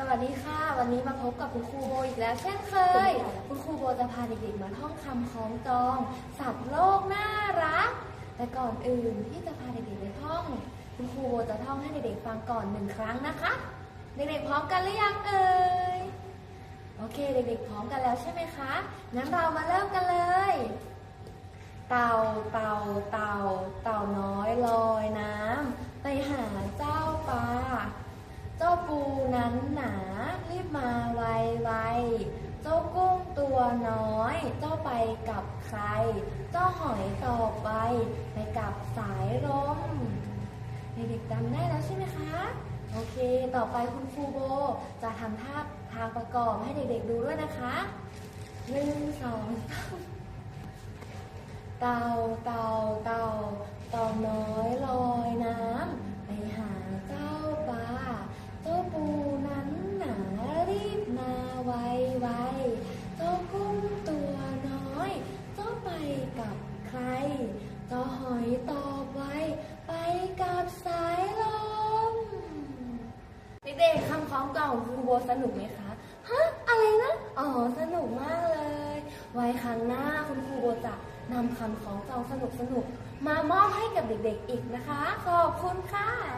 สวัสดีค่ะ วันนี้มาพบกับคุณครูโบอีกแล้วเช่นเคย คุณครูโบจะพาเด็กๆมาท่องคำคล้องจอง สัตว์โลกน่ารัก แต่ก่อนอื่นที่จะพาเด็กๆไปท่อง คุณครูโบจะท่องให้เด็กๆฟังก่อนหนึ่งครั้งนะคะ เด็กๆพร้อมกันหรือยังเอ่ย โอเค เด็กๆพร้อมกันแล้วใช่ไหมคะ งั้นเรามาเริ่มกันเลย เต่าเต่าเต่าเต่าน้อยลอยน้ำไปหาเจ้าปลา เจ้าปูนั้นหนา รีบมาไวไวๆเจ้ากุ้ง ตัวน้อย เจ้าไปกับใคร เจ้าหอยต่อไป ไปกับสายลมเด็กๆจำได้แล้วใช่ไหมคะ โอเค ต่อไปคุณครูโบ จะทำท่าทางประกอบให้เด็กๆดูด้วยนะคะหนึ่งสองเต่าเต่าเต่าเต่า ตอหอยตอบไว้ไปกับสายลมเด็กๆคำคล้องจองของครูโบสนุกไหมคะฮะอะไรนะอ๋อสนุกมากเลย ไว้ครั้งหน้าคุณครูโบจะนำคำคล้องจองสนุกๆมามอบให้กับเด็กๆอีกนะคะ ขอบคุณค่ะ